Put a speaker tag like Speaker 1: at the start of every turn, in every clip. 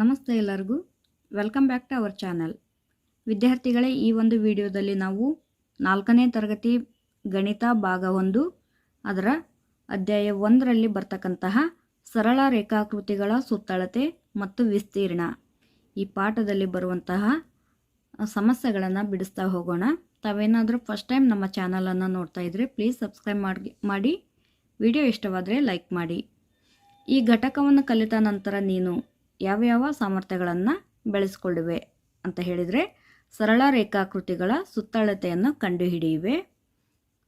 Speaker 1: ನಮಸ್ತೆ ಎಲ್ಲರಿಗೂ. Welcome back to our channel ವಿದ್ಯಾರ್ಥಿಗಳೇ, ಈ ಒಂದು ವಿಡಿಯೋದಲ್ಲಿ ನಾವು ನಾಲ್ಕನೇ ತರಗತಿ ಗಣಿತ ಭಾಗ ಒಂದು ಅದರ ಅಧ್ಯಾಯ ಒಂದರಲ್ಲಿ ಬರ್ತಕ್ಕಂತಹ ಸರಳ ರೇಖಾಕೃತಿಗಳ ಸುತ್ತಳತೆ ಮತ್ತು ವಿಸ್ತೀರ್ಣ. ಈ ಪಾಠದಲ್ಲಿ ಬರುವಂತಹ ಸಮಸ್ಯೆಗಳನ್ನು ಬಿಡಿಸ್ತಾ ಹೋಗೋಣ. ತಾವೇನಾದರೂ ಫಸ್ಟ್ ಟೈಮ್ ನಮ್ಮ ಚಾನಲನ್ನು ನೋಡ್ತಾ ಇದ್ದರೆ ಪ್ಲೀಸ್ ಸಬ್ಸ್ಕ್ರೈಬ್ ಮಾಡಿ ಮಾಡಿ. ವಿಡಿಯೋ ಇಷ್ಟವಾದರೆ ಲೈಕ್ ಮಾಡಿ. ಈ ಘಟಕವನ್ನು ಕಲಿತ ನಂತರ ನೀನು ಯಾವ್ಯಾವ ಸಾಮರ್ಥ್ಯಗಳನ್ನು ಬೆಳೆಸ್ಕೊಳ್ಳಿವೆ ಅಂತ ಹೇಳಿದರೆ ಸರಳ ರೇಖಾಕೃತಿಗಳ ಸುತ್ತಳತೆಯನ್ನು ಕಂಡುಹಿಡಿಯುವೆ.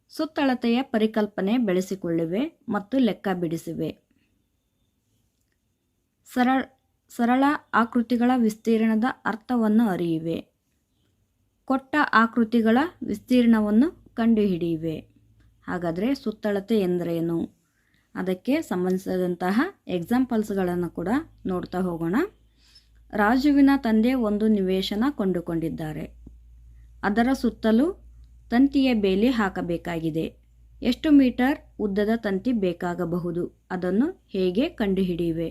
Speaker 1: ಸುತ್ತಳತೆಯ ಪರಿಕಲ್ಪನೆ ಬೆಳೆಸಿಕೊಳ್ಳಿವೆ ಮತ್ತು ಲೆಕ್ಕ ಬಿಡಿಸಿವೆ. ಸರಳ ಸರಳ ಆಕೃತಿಗಳ ವಿಸ್ತೀರ್ಣದ ಅರ್ಥವನ್ನು ಅರಿಯುವೆ. ಕೊಟ್ಟ ಆಕೃತಿಗಳ ವಿಸ್ತೀರ್ಣವನ್ನು ಕಂಡುಹಿಡಿಯುವೆ. ಹಾಗಾದರೆ ಸುತ್ತಳತೆ ಎಂದರೇನು? ಅದಕ್ಕೆ ಸಂಬಂಧಿಸಿದಂತಹ ಎಕ್ಸಾಂಪಲ್ಸ್ಗಳನ್ನು ಕೂಡ ನೋಡ್ತಾ ಹೋಗೋಣ. ರಾಜುವಿನ ತಂದೆ ಒಂದು ನಿವೇಶನ ಕೊಂಡುಕೊಂಡಿದ್ದಾರೆ. ಅದರ ಸುತ್ತಲೂ ತಂತಿಯ ಬೇಲಿ ಹಾಕಬೇಕಾಗಿದೆ. ಎಷ್ಟು ಮೀಟರ್ ಉದ್ದದ ತಂತಿ ಬೇಕಾಗಬಹುದು? ಅದನ್ನು ಹೇಗೆ ಕಂಡುಹಿಡಿಯುವೆ?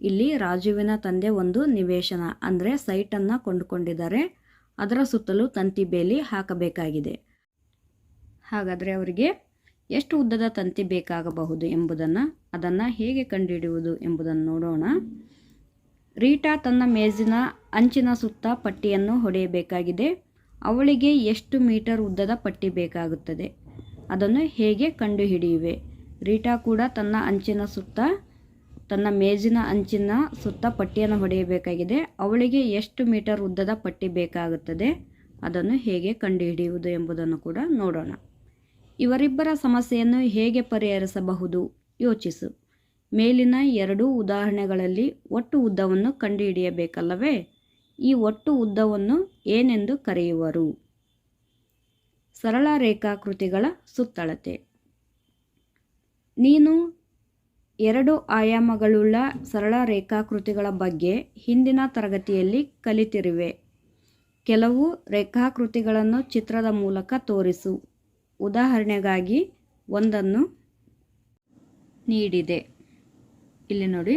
Speaker 1: ಇಲ್ಲಿ ರಾಜುವಿನ ತಂದೆ ಒಂದು ನಿವೇಶನ, ಅಂದರೆ ಸೈಟನ್ನು ಕೊಂಡುಕೊಂಡಿದ್ದಾರೆ. ಅದರ ಸುತ್ತಲೂ ತಂತಿ ಬೇಲಿ ಹಾಕಬೇಕಾಗಿದೆ. ಹಾಗಾದರೆ ಅವರಿಗೆ ಎಷ್ಟು ಉದ್ದದ ತಂತಿ ಬೇಕಾಗಬಹುದು ಎಂಬುದನ್ನು, ಅದನ್ನು ಹೇಗೆ ಕಂಡುಹಿಡಿಯುವುದು ಎಂಬುದನ್ನು ನೋಡೋಣ. ರೀಟಾ ತನ್ನ ಮೇಜಿನ ಅಂಚಿನ ಸುತ್ತ ಪಟ್ಟಿಯನ್ನು ಹೊಡೆಯಬೇಕಾಗಿದೆ. ಅವಳಿಗೆ ಎಷ್ಟು ಮೀಟರ್ ಉದ್ದದ ಪಟ್ಟಿ ಬೇಕಾಗುತ್ತದೆ, ಅದನ್ನು ಹೇಗೆ ಕಂಡುಹಿಡಿಯುವೆ. ರೀಟಾ ಕೂಡ ತನ್ನ ಅಂಚಿನ ಸುತ್ತ, ತನ್ನ ಮೇಜಿನ ಅಂಚಿನ ಸುತ್ತ ಪಟ್ಟಿಯನ್ನು ಹೊಡೆಯಬೇಕಾಗಿದೆ. ಅವಳಿಗೆ ಎಷ್ಟು ಮೀಟರ್ ಉದ್ದದ ಪಟ್ಟಿ ಬೇಕಾಗುತ್ತದೆ, ಅದನ್ನು ಹೇಗೆ ಕಂಡುಹಿಡಿಯುವುದು ಎಂಬುದನ್ನು ಕೂಡ ನೋಡೋಣ. ಇವರಿಬ್ಬರ ಸಮಸ್ಯೆಯನ್ನು ಹೇಗೆ ಪರಿಹರಿಸಬಹುದು? ಯೋಚಿಸು. ಮೇಲಿನ ಎರಡೂ ಉದಾಹರಣೆಗಳಲ್ಲಿ ಒಟ್ಟು ಉದ್ದವನ್ನು ಕಂಡುಹಿಡಿಯಬೇಕಲ್ಲವೇ? ಈ ಒಟ್ಟು ಉದ್ದವನ್ನು ಏನೆಂದು ಕರೆಯುವರು? ಸರಳ ರೇಖಾಕೃತಿಗಳ ಸುತ್ತಳತೆ. ನೀನು ಎರಡು ಆಯಾಮಗಳುಳ್ಳ ಸರಳ ರೇಖಾಕೃತಿಗಳ ಬಗ್ಗೆ ಹಿಂದಿನ ತರಗತಿಯಲ್ಲಿ ಕಲಿತಿರುವೆ. ಕೆಲವು ರೇಖಾಕೃತಿಗಳನ್ನು ಚಿತ್ರದ ಮೂಲಕ ತೋರಿಸು. ಉದಾಹರಣೆಗಾಗಿ ಒಂದನ್ನು ನೀಡಿದೆ. ಇಲ್ಲಿ ನೋಡಿ,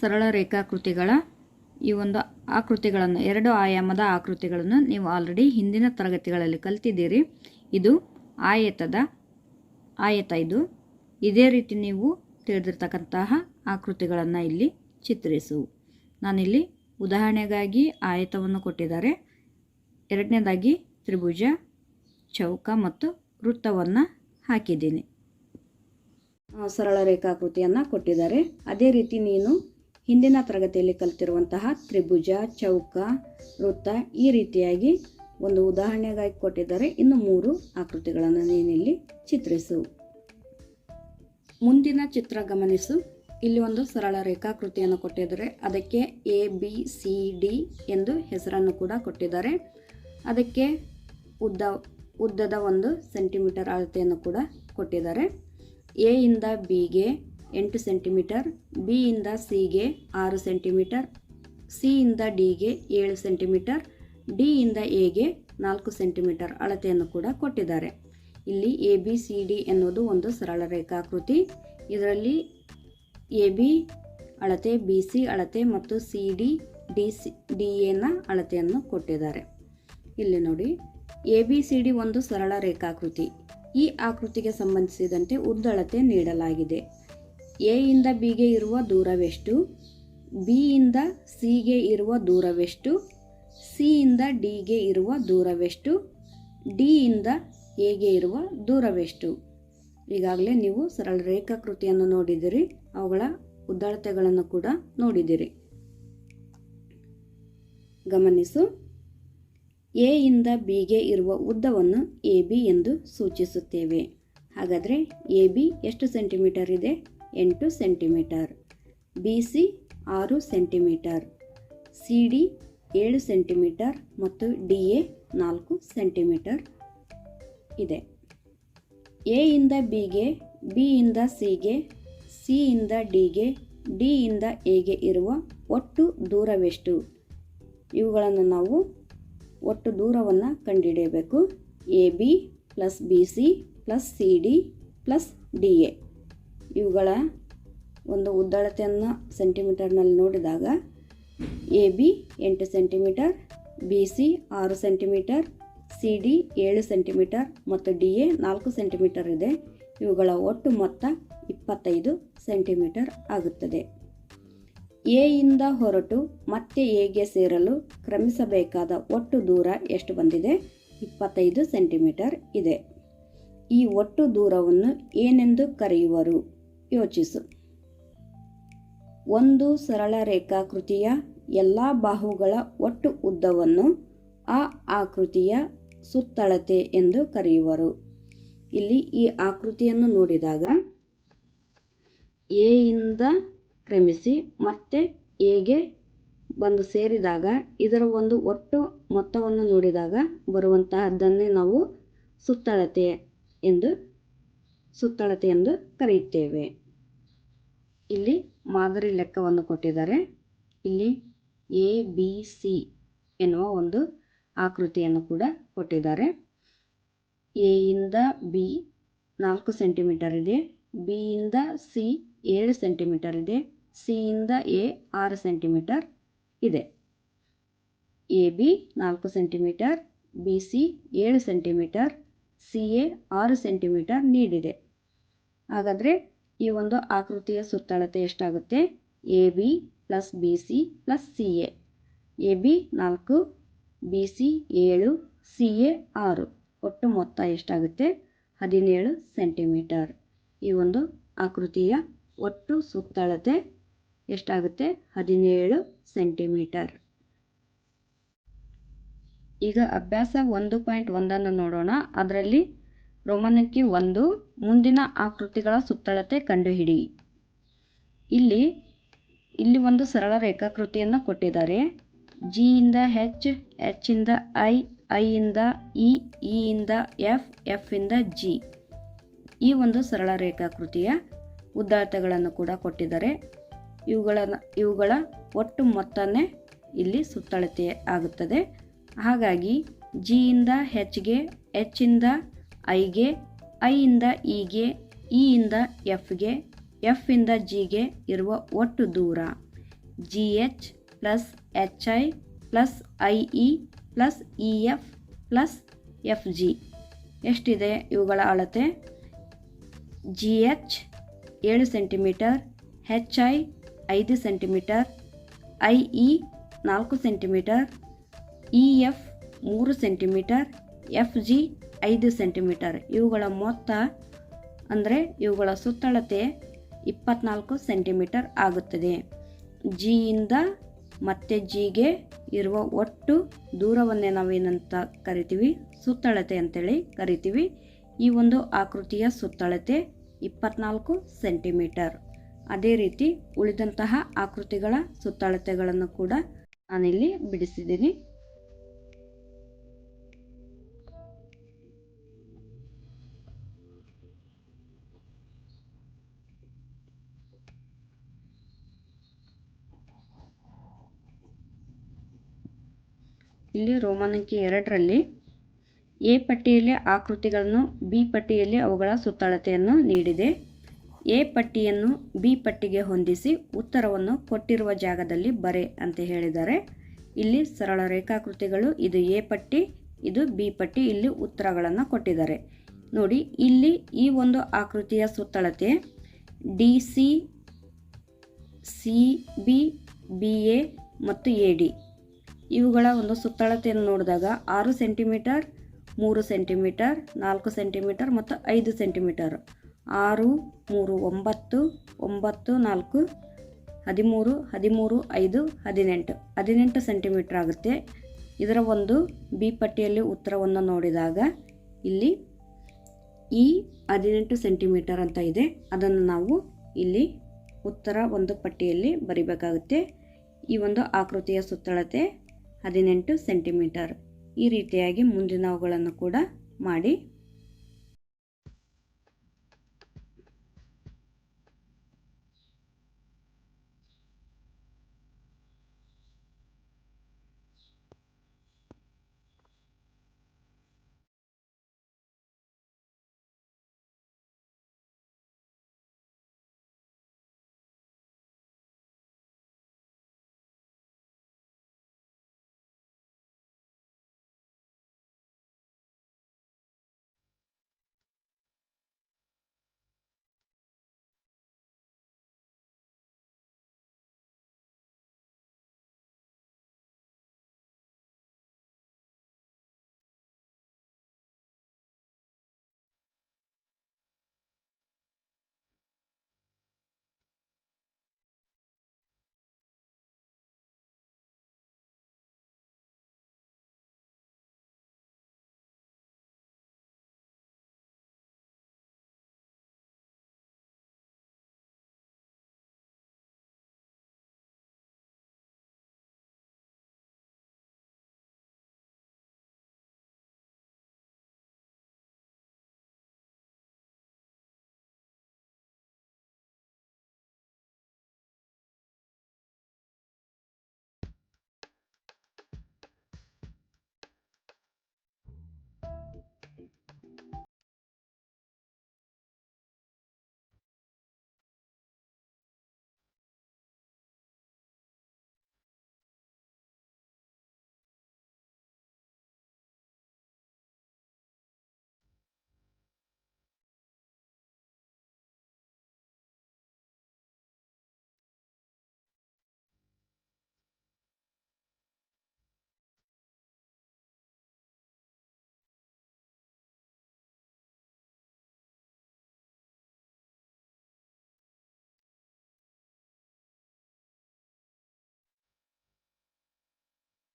Speaker 1: ಸರಳ ರೇಖಾಕೃತಿಗಳ ಈ ಒಂದು ಆಕೃತಿಗಳನ್ನು, ಎರಡು ಆಯಾಮದ ಆಕೃತಿಗಳನ್ನು ನೀವು ಆಲ್ರೆಡಿ ಹಿಂದಿನ ತರಗತಿಗಳಲ್ಲಿ ಕಲ್ತಿದ್ದೀರಿ. ಇದು ಆಯತದ ಆಯತ ಇದು. ಇದೇ ರೀತಿ ನೀವು ತಿಳಿದಿರ್ತಕ್ಕಂತಹ ಆಕೃತಿಗಳನ್ನು ಇಲ್ಲಿ ಚಿತ್ರಿಸು. ನಾನಿಲ್ಲಿ ಉದಾಹರಣೆಗಾಗಿ ಆಯತವನ್ನು ಕೊಟ್ಟಿದ್ದಾರೆ. ಎರಡನೇದಾಗಿ ತ್ರಿಭುಜ, ಚೌಕ ಮತ್ತು ವೃತ್ತವನ್ನು ಹಾಕಿದ್ದೀನಿ. ಸರಳ ರೇಖಾಕೃತಿಯನ್ನು ಕೊಟ್ಟಿದ್ದಾರೆ. ಅದೇ ರೀತಿ ನೀನು ಹಿಂದಿನ ತರಗತಿಯಲ್ಲಿ ಕಲಿತಿರುವಂತಹ ತ್ರಿಭುಜ, ಚೌಕ, ವೃತ್ತ ಈ ರೀತಿಯಾಗಿ ಒಂದು ಉದಾಹರಣೆಗಾಗಿ ಕೊಟ್ಟಿದ್ದಾರೆ. ಇನ್ನು ಮೂರು ಆಕೃತಿಗಳನ್ನು ನೀನಿಲ್ಲಿ ಚಿತ್ರಿಸು. ಮುಂದಿನ ಚಿತ್ರ ಗಮನಿಸು. ಇಲ್ಲಿ ಒಂದು ಸರಳ ರೇಖಾಕೃತಿಯನ್ನು ಕೊಟ್ಟಿದ್ದಾರೆ. ಅದಕ್ಕೆ ಎ ಬಿ ಸಿ ಡಿ ಎಂದು ಹೆಸರನ್ನು ಕೂಡ ಕೊಟ್ಟಿದ್ದಾರೆ. ಅದಕ್ಕೆ ಉದ್ದ ಉದ್ದದ ಒಂದು ಸೆಂಟಿಮೀಟರ್ ಅಳತೆಯನ್ನು ಕೂಡ ಕೊಟ್ಟಿದ್ದಾರೆ. ಎ ಇಂದ ಬಿಗೆ ಎಂಟು ಸೆಂಟಿಮೀಟರ್, ಬಿ ಇಂದ ಸಿಗೆ ಆರು ಸೆಂಟಿಮೀಟರ್, ಸಿ ಇಂದ ಡಿಗೆ ಏಳು ಸೆಂಟಿಮೀಟರ್, ಡಿ ಇಂದ ಎಗೆ ನಾಲ್ಕು ಸೆಂಟಿಮೀಟರ್ ಅಳತೆಯನ್ನು ಕೂಡ ಕೊಟ್ಟಿದ್ದಾರೆ. ಇಲ್ಲಿ ಎ, ಬಿ, ಸಿ, ಡಿ ಎನ್ನುವುದು ಒಂದು ಸರಳ ರೇಖಾಕೃತಿ. ಇದರಲ್ಲಿ ಎ, ಬಿ ಅಳತೆ, ಬಿ, ಸಿ ಅಳತೆ ಮತ್ತು C, D D, C, D ಎನ ಅಳತೆಯನ್ನು ಕೊಟ್ಟಿದ್ದಾರೆ. ಇಲ್ಲಿ ನೋಡಿ ಎ ಬಿ ಸಿ ಡಿ ಒಂದು ಸರಳ ರೇಖಾಕೃತಿ. ಈ ಆಕೃತಿಗೆ ಸಂಬಂಧಿಸಿದಂತೆ ಉದ್ದಳತೆ ನೀಡಲಾಗಿದೆ. ಎ ಇಂದ ಬಿಗೆ ಇರುವ ದೂರವೆಷ್ಟು? ಬಿಯಿಂದ ಸಿಗೆ ಇರುವ ದೂರವೆಷ್ಟು? ಸಿ ಇಂದ ಡಿಗೆ ಇರುವ ದೂರವೆಷ್ಟು? ಡಿ ಇಂದ ಎಗೆ ಇರುವ ದೂರವೆಷ್ಟು? ಈಗಾಗಲೇ ನೀವು ಸರಳ ರೇಖಾಕೃತಿಯನ್ನು ನೋಡಿದಿರಿ. ಅವುಗಳ ಉದ್ದಳತೆಗಳನ್ನು ಕೂಡ ನೋಡಿದಿರಿ. ಗಮನಿಸು. ಎ ಇಂದ ಬಿಗೆ ಇರುವ ಉದ್ದವನ್ನು ಎ ಬಿ ಎಂದು ಸೂಚಿಸುತ್ತೇವೆ. ಹಾಗಾದರೆ ಎ ಬಿ ಎಷ್ಟು ಸೆಂಟಿಮೀಟರ್ ಇದೆ? ಎಂಟು ಸೆಂಟಿಮೀಟರ್. ಬಿ ಸಿ ಆರು ಸೆಂಟಿಮೀಟರ್. ಸಿ ಡಿ ಏಳು ಸೆಂಟಿಮೀಟರ್ ಮತ್ತು ಡಿ ಎ ನಾಲ್ಕು ಸೆಂಟಿಮೀಟರ್ ಇದೆ. ಎ ಇಂದ ಬಿಗೆ ಬಿ ಇಂದ ಸಿಗೆ ಸಿ ಇಂದ ಡಿಗೆ ಡಿ ಇಂದ ಎಗೆ ಇರುವ ಒಟ್ಟು ದೂರವೆಷ್ಟು? ಇವುಗಳನ್ನು ನಾವು ಒಟ್ಟು ದೂರವನ್ನು ಕಂಡುಹಿಡಿಯಬೇಕು A, B plus B, C plus C, D plus D, A. ಇವುಗಳ ಒಂದು ಉದ್ದಳತೆಯನ್ನು ಸೆಂಟಿಮೀಟರ್ನಲ್ಲಿ ನೋಡಿದಾಗ ಎ, ಬಿ ಎಂಟು ಸೆಂಟಿಮೀಟರ್, ಬಿ, ಸಿ ಆರು ಸೆಂಟಿಮೀಟರ್, ಸಿ, ಡಿ ಏಳು ಸೆಂಟಿಮೀಟರ್ ಮತ್ತು ಡಿ, ಎ ನಾಲ್ಕು ಸೆಂಟಿಮೀಟರ್ ಇದೆ. ಇವುಗಳ ಒಟ್ಟು ಮೊತ್ತ ಇಪ್ಪತ್ತೈದು ಸೆಂಟಿಮೀಟರ್ ಆಗುತ್ತದೆ. ಎ ಇಂದ ಹೊರಟು ಮತ್ತೆ ಎಗೆ ಸೇರಲು ಕ್ರಮಿಸಬೇಕಾದ ಒಟ್ಟು ದೂರ ಎಷ್ಟು ಬಂದಿದೆ? ಇಪ್ಪತ್ತೈದು ಸೆಂಟಿಮೀಟರ್ ಇದೆ. ಈ ಒಟ್ಟು ದೂರವನ್ನು ಏನೆಂದು ಕರೆಯುವರು? ಯೋಚಿಸು. ಒಂದು ಸರಳ ರೇಖಾಕೃತಿಯ ಎಲ್ಲ ಬಾಹುಗಳ ಒಟ್ಟು ಉದ್ದವನ್ನು ಆ ಆಕೃತಿಯ ಸುತ್ತಳತೆ ಎಂದು ಕರೆಯುವರು. ಇಲ್ಲಿ ಈ ಆಕೃತಿಯನ್ನು ನೋಡಿದಾಗ ಎ ಇಂದ ಕ್ರಮಿಸಿ ಮತ್ತೆ ಎಗೆ ಬಂದು ಸೇರಿದಾಗ, ಇದರ ಒಂದು ಒಟ್ಟು ಮೊತ್ತವನ್ನು ನೋಡಿದಾಗ ಬರುವಂತಹದ್ದನ್ನೇ ನಾವು ಸುತ್ತಳತೆ ಎಂದು ಸುತ್ತಳತೆ ಎಂದು ಕರೆಯುತ್ತೇವೆ. ಇಲ್ಲಿ ಮಾದರಿ ಲೆಕ್ಕವನ್ನು ಕೊಟ್ಟಿದ್ದಾರೆ. ಇಲ್ಲಿ ಎ ಬಿ ಸಿ ಎನ್ನುವ ಒಂದು ಆಕೃತಿಯನ್ನು ಕೂಡ ಕೊಟ್ಟಿದ್ದಾರೆ. ಎ ಇಂದ ಬಿ ನಾಲ್ಕು ಸೆಂಟಿಮೀಟರ್ ಇದೆ. ಬಿ ಸಿ ಏಳು ಸೆಂಟಿಮೀಟರ್ ಇದೆ. ಸಿ ಇಂದ ಎ ಆರು ಸೆಂಟಿಮೀಟರ್ ಇದೆ. ಎ ಬಿ ನಾಲ್ಕು ಸೆಂಟಿಮೀಟರ್, ಬಿ ಸಿ ಏಳು ಸೆಂಟಿಮೀಟರ್, ಸಿ ಎ ಆರು ಸೆಂಟಿಮೀಟರ್ ನೀಡಿದೆ. ಹಾಗಾದರೆ ಈ ಒಂದು ಆಕೃತಿಯ ಸುತ್ತಳತೆ ಎಷ್ಟಾಗುತ್ತೆ? A B plus B C plus C A. A B ನಾಲ್ಕು, ಬಿ ಸಿ ಏಳು, ಸಿ ಎ ಆರು. ಒಟ್ಟು ಮೊತ್ತ ಎಷ್ಟಾಗುತ್ತೆ? ಹದಿನೇಳು ಸೆಂಟಿಮೀಟರ್. ಈ ಒಂದು ಆಕೃತಿಯ ಒಟ್ಟು ಸುತ್ತಳತೆ ಎಷ್ಟಾಗುತ್ತೆ? ಹದಿನೇಳು ಸೆಂಟಿಮೀಟರ್. ಈಗ ಅಭ್ಯಾಸ ಒಂದು ಪಾಯಿಂಟ್ ಒಂದನ್ನು ನೋಡೋಣ. ಅದರಲ್ಲಿ ರೋಮನಕ್ಕೆ ಒಂದು, ಮುಂದಿನ ಆಕೃತಿಗಳ ಸುತ್ತಳತೆ ಕಂಡುಹಿಡಿ. ಇಲ್ಲಿ ಇಲ್ಲಿ ಒಂದು ಸರಳ ರೇಖಾಕೃತಿಯನ್ನು ಕೊಟ್ಟಿದ್ದಾರೆ. ಜಿ ಇಂದ ಹೆಚ್ ಎಚ್ ಇಂದ ಐ ಐ ಇಂದ ಇ ಇಯಿಂದ ಎಫ್ ಎಫ್ ಇಂದ ಜಿ. ಈ ಒಂದು ಸರಳ ರೇಖಾಕೃತಿಯ ಉದ್ದಾಳತೆಗಳನ್ನು ಕೂಡ ಕೊಟ್ಟಿದ್ದಾರೆ. ಇವುಗಳ ಇವುಗಳ ಒಟ್ಟು ಮೊತ್ತನೇ ಇಲ್ಲಿ ಸುತ್ತಳತೆ ಆಗುತ್ತದೆ. ಹಾಗಾಗಿ ಜಿ ಇಂದ ಹೆಚ್ಗೆ ಹೆಚ್ಚಿಂದ ಐಗೆ ಐಯಿಂದ ಇಗೆ ಇ ಇಂದ ಎಫ್ಗೆ ಎಫ್ ಇಂದ ಜಿಗೆ ಇರುವ ಒಟ್ಟು ದೂರ G H plus H I plus I E plus E F plus F G ಎಷ್ಟಿದೆ ಇವುಗಳ ಅಳತೆ? ಜಿ ಎಚ್ ಏಳು ಸೆಂಟಿಮೀಟರ್ ಹೆಚ್ ಐ ಐದು ಸೆಂಟಿಮೀಟರ್, ಐ ಇ ನಾಲ್ಕು ಸೆಂಟಿಮೀಟರ್, ಇ ಎಫ್ ಮೂರು ಸೆಂಟಿಮೀಟರ್, ಎಫ್ ಜಿ ಐದು ಸೆಂಟಿಮೀಟರ್. ಇವುಗಳ ಮೊತ್ತ ಅಂದರೆ ಇವುಗಳ ಸುತ್ತಳತೆ ಇಪ್ಪತ್ನಾಲ್ಕು ಸೆಂಟಿಮೀಟರ್ ಆಗುತ್ತದೆ. ಜಿಯಿಂದ ಮತ್ತೆ ಜಿಗೆ ಇರುವ ಒಟ್ಟು ದೂರವನ್ನೇ ನಾವೇನಂತ ಕರಿತೀವಿ? ಸುತ್ತಳತೆ ಅಂತೇಳಿ ಕರಿತೀವಿ. ಈ ಒಂದು ಆಕೃತಿಯ ಸುತ್ತಳತೆ ಇಪ್ಪತ್ನಾಲ್ಕು ಸೆಂಟಿಮೀಟರ್. ಅದೇ ರೀತಿ ಉಳಿದಂತಹ ಆಕೃತಿಗಳ ಸುತ್ತಳತೆಗಳನ್ನು ಕೂಡ ನಾನಿಲ್ಲಿ ಬಿಡಿಸಿದ್ದೀನಿ. ಇಲ್ಲಿ ರೋಮಾನಂಕಿ ಎರಡರಲ್ಲಿ ಎ ಪಟ್ಟಿಯಲ್ಲಿ ಆಕೃತಿಗಳನ್ನು, ಬಿ ಪಟ್ಟಿಯಲ್ಲಿ ಅವುಗಳ ಸುತ್ತಳತೆಯನ್ನು ನೀಡಿದೆ. ಎ ಪಟ್ಟಿಯನ್ನು ಬಿ ಪಟ್ಟಿಗೆ ಹೊಂದಿಸಿ ಉತ್ತರವನ್ನು ಕೊಟ್ಟಿರುವ ಜಾಗದಲ್ಲಿ ಬರೆ ಅಂತ ಹೇಳಿದ್ದಾರೆ ಇಲ್ಲಿ ಸರಳ ರೇಖಾಕೃತಿಗಳು, ಇದು ಎ ಪಟ್ಟಿ, ಇದು ಬಿ ಪಟ್ಟಿ, ಇಲ್ಲಿ ಉತ್ತರಗಳನ್ನು ಕೊಟ್ಟಿದ್ದಾರೆ. ನೋಡಿ, ಇಲ್ಲಿ ಈ ಒಂದು ಆಕೃತಿಯ ಸುತ್ತಳತೆ D C C B B A ಮತ್ತು ಎ ಡಿ. ಇವುಗಳ ಒಂದು ಸುತ್ತಳತೆಯನ್ನು ನೋಡಿದಾಗ ಆರು ಸೆಂಟಿಮೀಟರ್, ಮೂರು ಸೆಂಟಿಮೀಟರ್, ನಾಲ್ಕು ಸೆಂಟಿಮೀಟರ್ ಮತ್ತು ಐದು ಸೆಂಟಿಮೀಟರ್. ಆರು, ಮೂರು, ಒಂಬತ್ತು ಒಂಬತ್ತು, ನಾಲ್ಕು, ಹದಿಮೂರು ಹದಿಮೂರು, ಐದು, ಹದಿನೆಂಟು. ಹದಿನೆಂಟು ಸೆಂಟಿಮೀಟರ್ ಆಗುತ್ತೆ. ಇದರ ಒಂದು ಬಿ ಪಟ್ಟಿಯಲ್ಲಿ ಉತ್ತರವನ್ನು ನೋಡಿದಾಗ ಇಲ್ಲಿ ಈ ಹದಿನೆಂಟು ಸೆಂಟಿಮೀಟರ್ ಅಂತ ಇದೆ. ಅದನ್ನು ನಾವು ಇಲ್ಲಿ ಉತ್ತರ ಒಂದು ಪಟ್ಟಿಯಲ್ಲಿ ಬರಿಬೇಕಾಗುತ್ತೆ. ಈ ಒಂದು ಆಕೃತಿಯ ಸುತ್ತಳತೆ ಹದಿನೆಂಟು ಸೆಂಟಿಮೀಟರ್. ಈ ರೀತಿಯಾಗಿ ಮುಂದಿನವುಗಳನ್ನು ಕೂಡ ಮಾಡಿ